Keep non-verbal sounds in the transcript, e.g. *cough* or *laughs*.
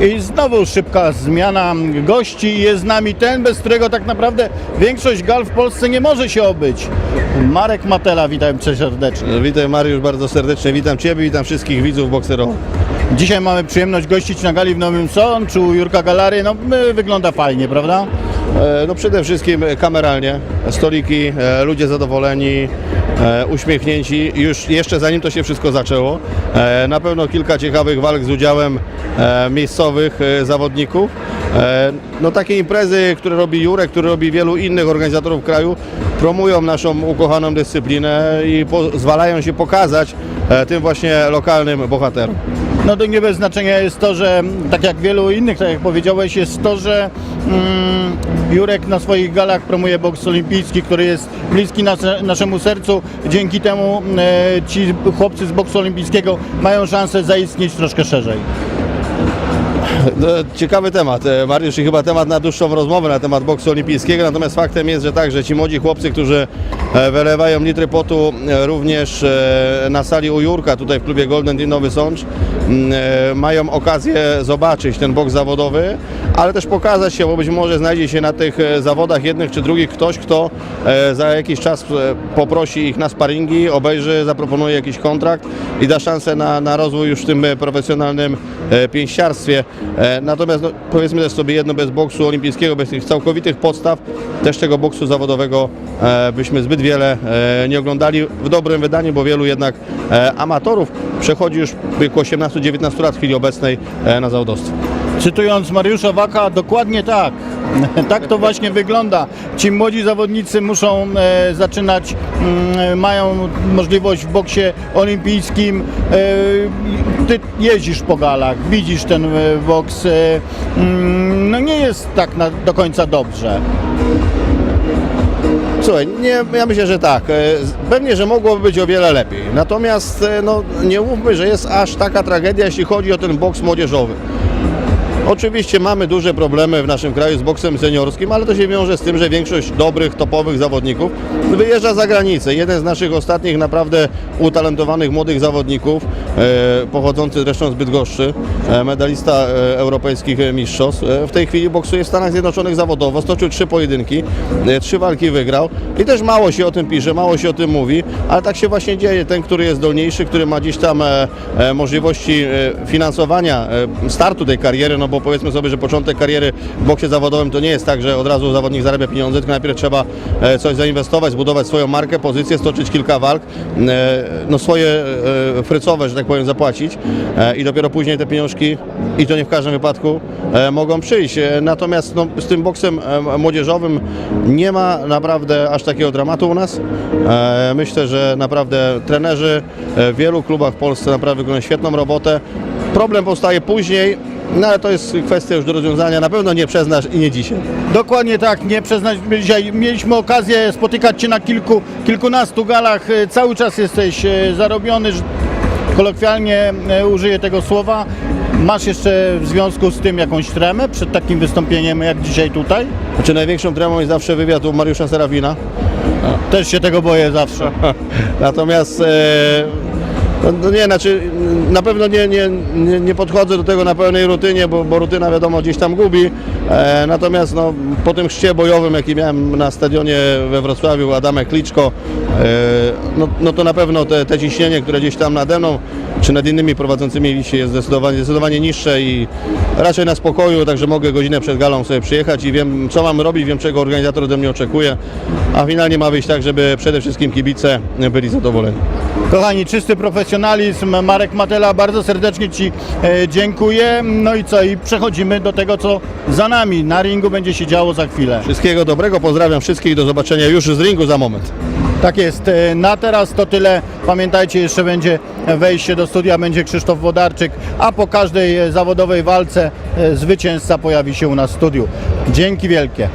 I znowu szybka zmiana gości. Jest z nami ten, bez którego tak naprawdę większość gal w Polsce nie może się obyć. Marek Matela, witam cię serdecznie. Witaj Mariusz bardzo serdecznie, witam Ciebie, witam wszystkich widzów bokserowych. Dzisiaj mamy przyjemność gościć na gali w Nowym Sączu, Jurka Galary. No y, wygląda fajnie, prawda? E, No przede wszystkim kameralnie, stoliki, e, ludzie zadowoleni, e, uśmiechnięci, już jeszcze zanim to się wszystko zaczęło. Na pewno kilka ciekawych walk z udziałem miejscowych zawodników. No takie imprezy, które robi Jurek, które robi wielu innych organizatorów kraju, promują naszą ukochaną dyscyplinę i pozwalają się pokazać tym właśnie lokalnym bohaterom. No to nie bez znaczenia jest to, że tak jak wielu innych, tak jak powiedziałeś, jest to, że mm, Jurek na swoich galach promuje boks olimpijski, który jest bliski nas, naszemu sercu. Dzięki temu e, ci chłopcy z boksu olimpijskiego mają szansę zaistnieć troszkę szerzej. No, ciekawy temat, e, Mariusz, i chyba temat na dłuższą rozmowę na temat boksu olimpijskiego, natomiast faktem jest, że tak, że ci młodzi chłopcy, którzy e, wylewają litry potu e, również na sali u Jurka, tutaj w klubie Golden Team Nowy Sącz, mają okazję zobaczyć ten boks zawodowy, ale też pokazać się, bo być może znajdzie się na tych zawodach jednych czy drugich ktoś, kto za jakiś czas poprosi ich na sparingi, obejrzy, zaproponuje jakiś kontrakt i da szansę na, na rozwój już w tym profesjonalnym pięściarstwie. E, Natomiast no, powiedzmy też sobie jedno, bez boksu olimpijskiego, bez tych całkowitych podstaw, też tego boksu zawodowego e, byśmy zbyt wiele e, nie oglądali w dobrym wydaniu, bo wielu jednak amatorów przechodzi już w wieku 18-19 lat w chwili obecnej na zawodowstwo. Cytując Mariusza Waka, dokładnie tak. *laughs* Tak to właśnie wygląda. Ci młodzi zawodnicy muszą e, zaczynać, mm, mają możliwość w boksie olimpijskim. E, ty jeździsz po galach, widzisz ten e, boks. E, mm, no nie jest tak na, do końca dobrze. Słuchaj, nie, ja myślę, że tak. E, Pewnie, że mogłoby być o wiele lepiej. Natomiast e, no, nie mówmy, że jest aż taka tragedia, jeśli chodzi o ten boks młodzieżowy. Oczywiście mamy duże problemy w naszym kraju z boksem seniorskim, ale to się wiąże z tym, że większość dobrych, topowych zawodników wyjeżdża za granicę. Jeden z naszych ostatnich naprawdę utalentowanych młodych zawodników, e, pochodzący zresztą z Bydgoszczy, e, medalista e, europejskich mistrzostw, w tej chwili boksuje w Stanach Zjednoczonych zawodowo, stoczył trzy pojedynki, trzy walki wygrał i też mało się o tym pisze, mało się o tym mówi, ale tak się właśnie dzieje. Ten, który jest dolniejszy, który ma gdzieś tam możliwości finansowania startu tej kariery, no bo powiedzmy sobie, że początek kariery w boksie zawodowym to nie jest tak, że od razu zawodnik zarabia pieniądze, tylko najpierw trzeba e, coś zainwestować, zbudować swoją markę, pozycję, stoczyć kilka walk, e, no swoje e, frycowe, że tak powiem, zapłacić i dopiero później te pieniążki, i to nie w każdym wypadku, mogą przyjść. Natomiast no, z tym boksem młodzieżowym nie ma naprawdę aż takiego dramatu u nas. Myślę, że naprawdę trenerzy w wielu klubach w Polsce naprawdę wykonują świetną robotę. Problem powstaje później, no ale to jest kwestia już do rozwiązania, na pewno nie przez nas i nie dzisiaj. Dokładnie tak, nie przyznać, dzisiaj mieliśmy okazję spotykać Cię na kilku, kilkunastu galach, E, cały czas jesteś e, zarobiony, że- kolokwialnie e, użyję tego słowa. Masz jeszcze w związku z tym jakąś tremę przed takim wystąpieniem jak dzisiaj tutaj? Znaczy największą tremą jest zawsze wywiad u Mariusza Serafina. Też się tego boję zawsze. *laughs* Natomiast e, no, no nie, znaczy na pewno nie, nie, nie, podchodzę do tego na pełnej rutynie, bo, bo rutyna wiadomo gdzieś tam gubi. E, natomiast no, po tym chrzcie bojowym, jaki miałem na stadionie we Wrocławiu, Adamek Kliczko, e, no, no to na pewno te, te ciśnienie, które gdzieś tam nade mną, czy nad innymi prowadzącymi liście jest zdecydowanie, zdecydowanie niższe i raczej na spokoju, także mogę godzinę przed galą sobie przyjechać i wiem co mam robić, wiem czego organizator ode mnie oczekuje, a finalnie ma wyjść tak, żeby przede wszystkim kibice byli zadowoleni. Kochani, czysty profesjonalizm, Marek Matela, bardzo serdecznie Ci e, dziękuję. No i co, i przechodzimy do tego, co za nami. Na ringu będzie się działo za chwilę. Wszystkiego dobrego, pozdrawiam wszystkich, do zobaczenia już z ringu za moment. Tak jest. E, Na teraz to tyle. Pamiętajcie, jeszcze będzie wejście do studia, będzie Krzysztof Wodarczyk, a po każdej e, zawodowej walce e, zwycięzca pojawi się u nas w studiu. Dzięki wielkie.